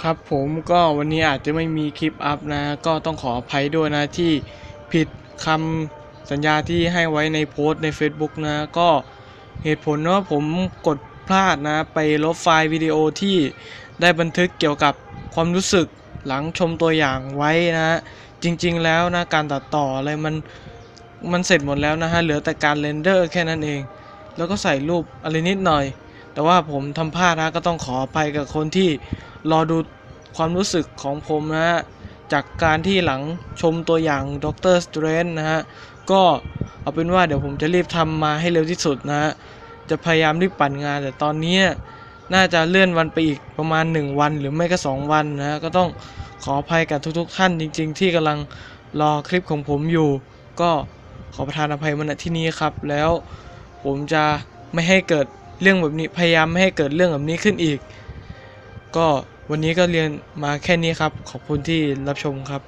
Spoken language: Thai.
ครับผมก็วันนี้อาจจะไม่มีคลิปอัพนะ ก็ต้องขออภัยด้วยนะที่ผิดคำสัญญาที่ให้ไว้ในโพสต์ใน Facebook นะ ก็เหตุผลว่าผมกดพลาดนะ ไปลบไฟล์วิดีโอที่ได้บันทึกเกี่ยวกับความรู้สึกหลังชมตัวอย่างไว้นะ จริงๆแล้วนะการตัดต่ออะไรมันมันเสร็จหมดแล้วนะฮะเหลือแต่การเรนเดอร์แค่นั้นเอง แล้วก็ใส่รูปอะไรนิดหน่อย แต่ว่าผมทำพลาดนะก็ต้องขออภัยกับคนที่รอดูความรู้สึกของผมนะฮะจากการที่หลังชมตัวอย่างด็อกเตอร์สเตรนนะฮะก็เอาเป็นว่าเดี๋ยวผมจะรีบทำมาให้เร็วที่สุดนะฮะจะพยายามรีบปั่นงาน แต่ตอนนี้น่าจะเลื่อนวันไปอีกประมาณ 1 วันหรือไม่ก็ 2 วันนะฮะก็ต้องขออภัยกับทุก ๆ ท่านจริง ๆ ที่กำลังรอคลิปของผมอยู่ ก็ขอประทานอภัยมาณที่นี้ครับ แล้วผมจะไม่ให้เกิด เรื่องแบบนี้พยายามไม่ให้เกิดเรื่องแบบนี้ขึ้นอีก ก็วันนี้ก็เรียนมาแค่นี้ครับ ขอบคุณที่รับชมครับ